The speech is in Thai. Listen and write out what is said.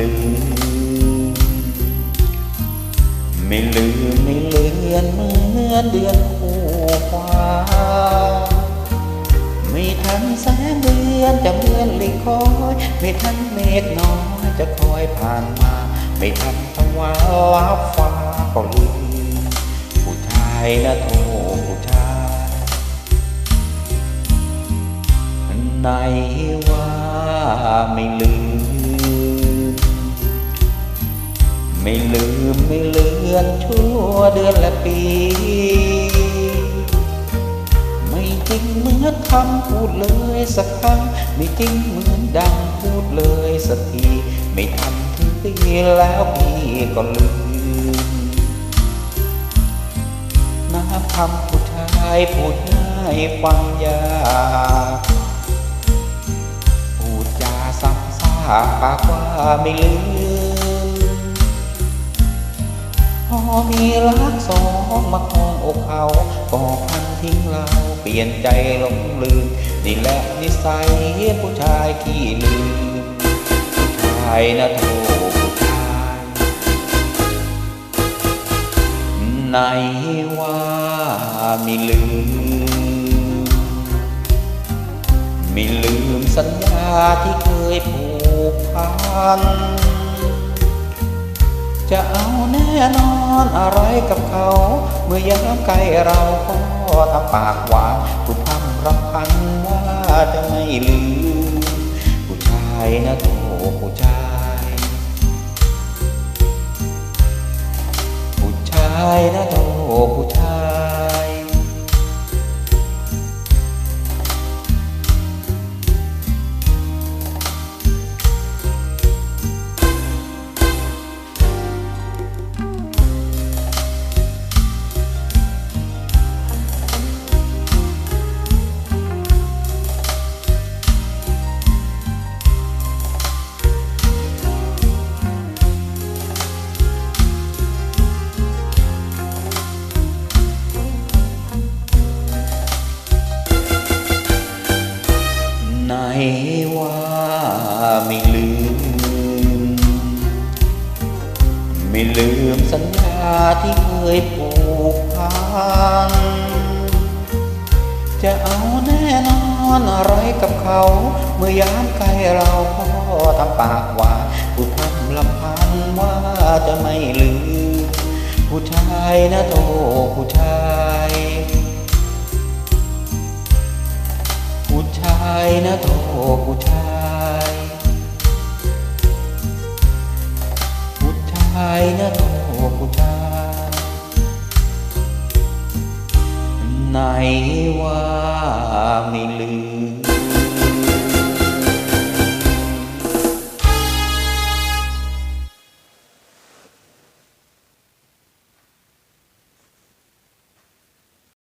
ลืม ไม่ลืมไม่เลือนเหมือนเดือนคู่ควาไม่ทันแสงเดือนจะเมือนลิคอย ไม่ทันเมฆน้อยจะคอยผ่านมา ไม่ทันตะวันลับฟ้าก็ลืมผู้ชายนะโทผู้ชายในว่าไม่ลืม ไม่ลืมไม่เลือนชั่วเดือนและปี ไม่จริงเหมือนคำพูดเลยสักครั้ง ไม่จริงเหมือนดังพูดเลยสักที ไม่ทำถึงปีแล้วพี่ก็ลืมน้ำคำผู้ชายพูดง่ายฟังยากพูดจาซ้ำซากปากว่าไม่ลืม พอมีรักสองมาคองอกเขาก็พันทิ้งเราเปลี่ยนใจหลงลืมนี่แหละนิสัยผู้ชายขี้ลืมผู้ชายนะโทผู้ชายไหนว่าไม่ลืมไม่ลืมสัญญาที่เคยผูกพัน จะเอาแน่นอนอะไรกับเขา เมื่อยามใกล้เราก็ทำปากหวานผู้ทำรำพันว่าจะไม่ลืม ผู้ชายนะโถผู้ชาย ผู้ชายนะโถผู้ชาย ไม่ลืมสัญญาที่เคยผูกพัน จะเอาแน่นอนอะไรกับเขา เมื่อยามใกล้เราก็ทำปากหวานผู้ทำลำพันว่าจะไม่ลืม ผู้ชายนะโทผู้ชาย 아이가 오구나 나이와 밀리